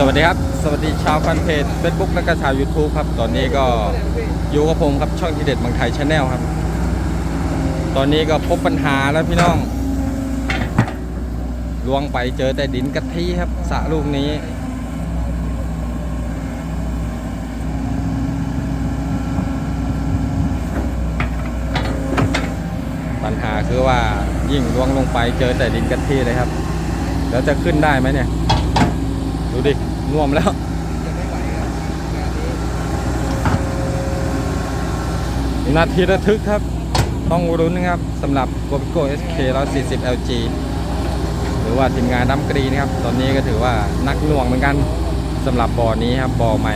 สวัสดีครับ สวัสดีชาวแฟนเพจ Facebook และก็ชาว YouTube ครับ ตอนนี้ก็อยู่กับผมครับช่องทีเด็ดเมืองไทยชาแนลครับ ตอนนี้ก็พบปัญหาแล้วพี่น้องลวงไปเจอแต่ดินกะทิครับสะลูกนี้ ปัญหาคือว่ายิ่งลวงลงไปเจอแต่ดินกะทิเลยครับ แล้วจะขึ้นได้ไหมเนี่ย ดูดิน่วมแล้วนาทีระทึกครับ ต้องรุ้นนะครับสำหรับ g o p i c o SK 140 LG หรือว่าทีมงานน้ำกรีนะครับ ตอนนี้ก็ถือว่านักหน่วงเหมือนกันสำหรับบ่อนี้ครับบ่อใหม่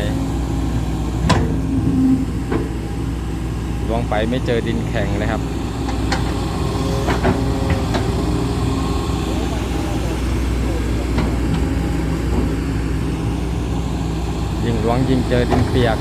ลวงไปไม่เจอดินแข็งเลยครับ ยิงล้วงยิงเจอดินเปียก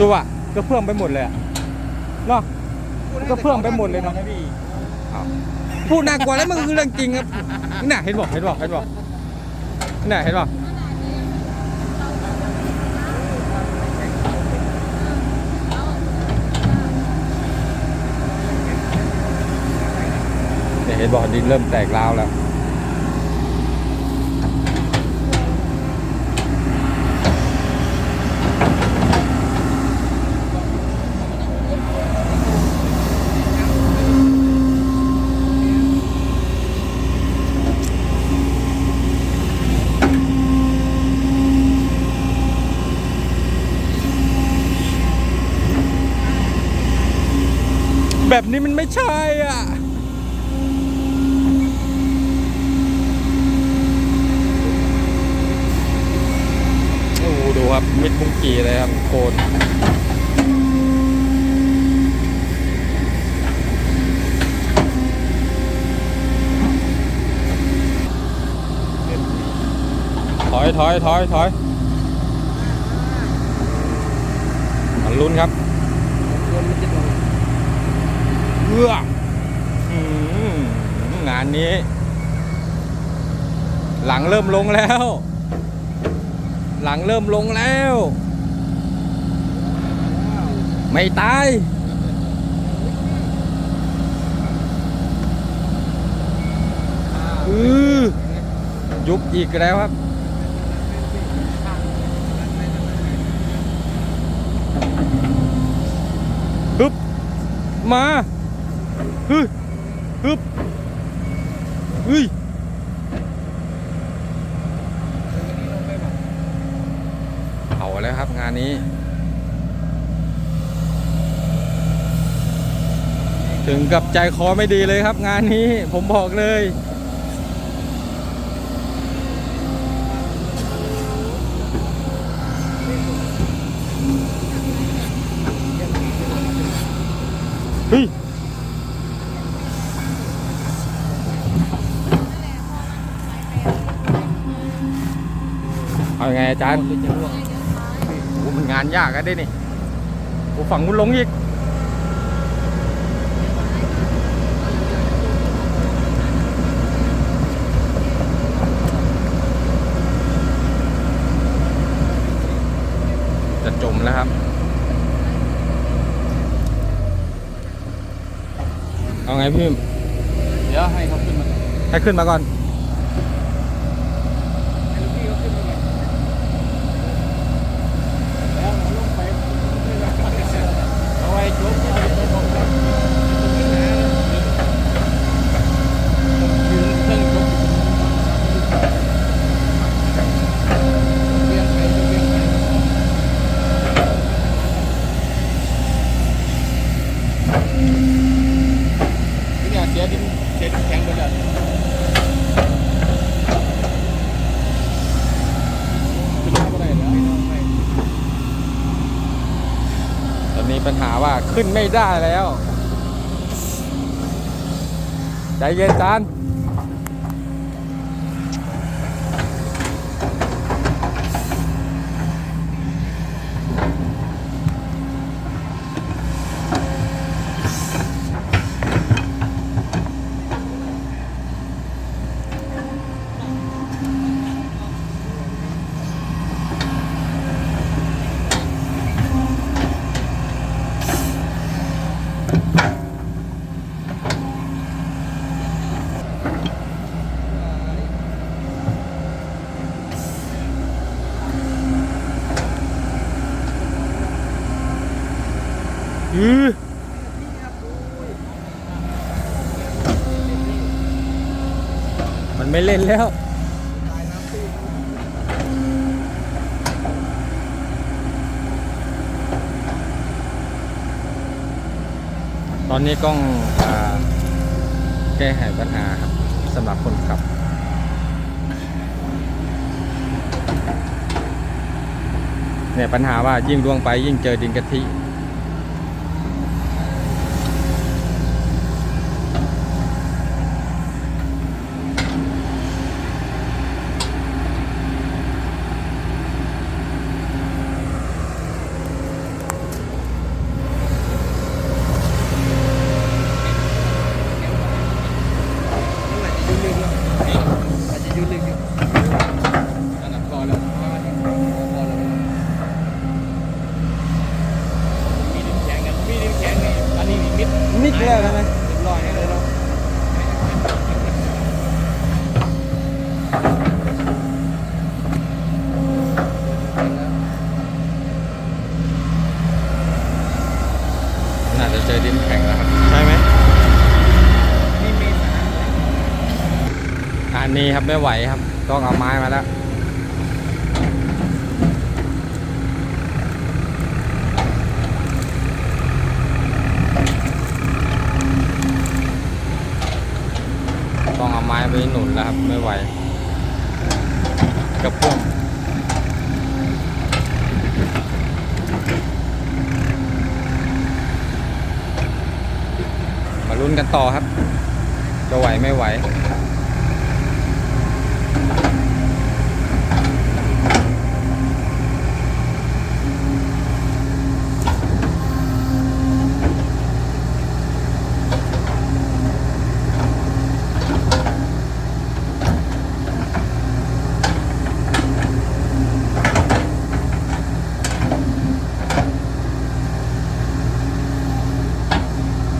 ดูอะก็เพื่อมไปหมดเลยอะเนาะก็เพื่อมไปหมดเลยเนาะอ้าวพูดน่ากลัวแล้วมันคือเรื่องจริงครับน่ะเห็นบอกเห็นบอกเห็นบอกน่ะเห็นบอกเนี่ยเห็นบอกดินเริ่มแตกร้าวแล้ว แบบนี้มันไม่ใช่อะโอ้โหดูครับ มิดมุงกีเลยครับโคนถอยถอยถอยถอยมันลุ้นครับเอื้อ หืองานนี้ หลังเริ่มลงแล้ว หลังเริ่มลงแล้ว ไม่ตายอือยุบอีกแล้วครับฮึบมา ฮึฮึบเฮ้ยเอาแล้วครับงานนี้ ถึงกับใจคอไม่ดีเลยครับงานนี้ผมบอกเลยเฮ้ย เอาไงอาจารย์โอ้มันงานยากอะได้นี่โอ้ฝั่งนู้นลงอีกจะจมแล้วครับ เอาไงพี่ เดี๋ยวให้เขาขึ้นมา ให้ขึ้นมาก่อน ให้ลูกพี่เขาขึ้นมาก่อนแล้วเอาลงไปเอาไว้จบเอาไปตรงกันตรงนี้นะยืนเครื่องจบเวียนไปเวียนไปที่เนี่ยเสียดินเสียดินแข็งไปแล้ว ปัญหาว่าขึ้นไม่ได้แล้ว ใจเย็นจาน อือมันไม่เล่นแล้วตอนนี้กล้องอแก้ไขปัญหาครับสำหรับคนขับ เนี่ยปัญหาว่ายิ่งดวงไปยิ่งเจอดินกะทิ อาจจะยืนลึกอยู่อันนั้นพอแล้วพอแล้วมีดินแข็งกันมีดินแข็งนี่อันนี้ มิดมิดแล้วใช่ไหมเรียบร้อยให้เลยเนาะน่าจะเจอดินแข็งแล้วครับ ใช่ไหมนี่มีสนามเลยอันนี้ครับไม่ไหวครับ ต้องเอาไม้มาแล้ว ต้องเอาไม้ไปหนุนแล้วครับไม่ไหวกระพุ่มมาลุ้นกันต่อครับ จะไหวไม่ไหว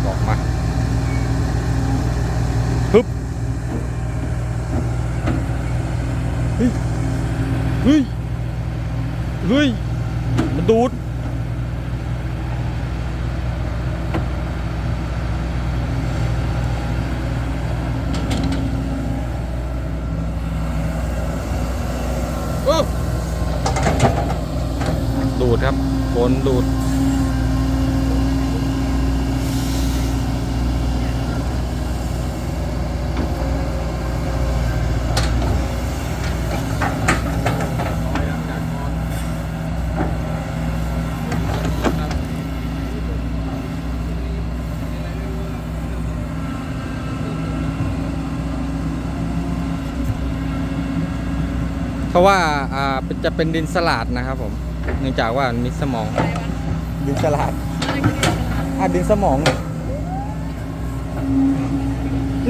บอกมาฮึบเฮ้ย เฮ้ย เฮ้ย มันดูด โอ้ดูด ครับฝนดูดเพราะว่าจะเป็นดินสลาดนะครับผม เนื่องจากว่ามันมีสมองดินสลาดอะดินสมอง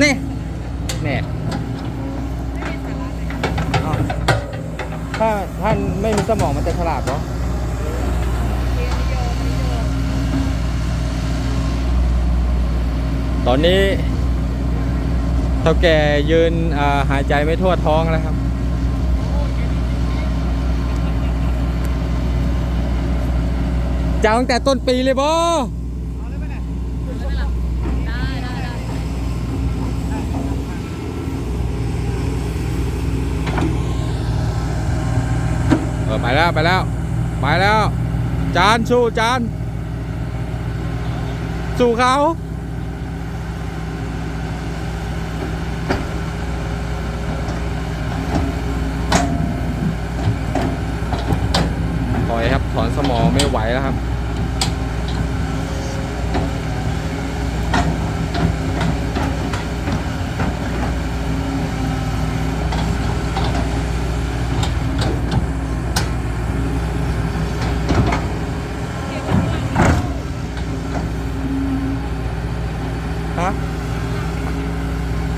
นี่นี่อ้าวถ้าถ้าไม่มีสมองมันจะฉลาดเหรอตอนนี้เท่าแก่ยืนอ่าหายใจไม่ทั่วท้องแล้วครับ จะเอาตั้งแต่ต้นปีเลยบอเออไปแล้วไปแล้วไปแล้ว จานสู้จาน สู้เขาถอยครับ ถอนสมองไม่ไหวแล้วครับ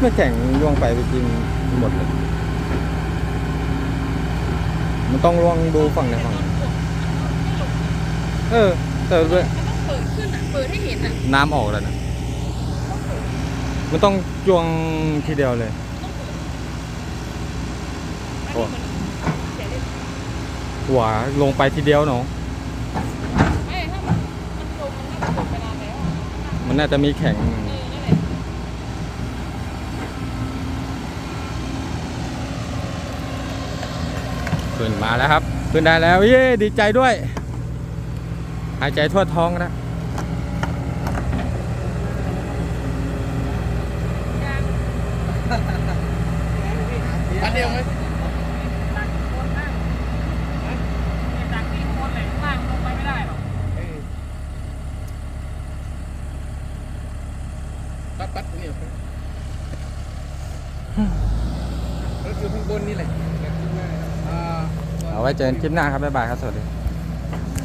ไม่แข็งล่วงไปไปจริงหมดเลย มันต้องล่วงดูฝั่งไหนฝั่งไหนเออ แต่ด้วยมันต้องเปิดขึ้นอะ เปิดให้เห็นอะ น้ำออกแล้วนะ มันต้องจวงทีเดียวเลย โอ้เสียเลยหัวลงไปทีเดียวเนาะไม่ถ้ามันมันลงมันน่าจะลงไปนานแล้วอะมันน่าจะมีแข็ง เออนั่นแหละ ขึ้นมาแล้วครับ ขึ้นได้แล้ว เย้ ดีใจด้วย หายใจทั่วท้องนะอันเดียวไหม จากที่คนเลยข้างล่างลงไปไม่ได้หรอก เออปัดปัดตรงนี้ออกไปรถอยู่ข้างบนนี่แหละอ่า เอา ไว้เจอกันคลิปหน้าครับบ๊ายบายครับสวัสดี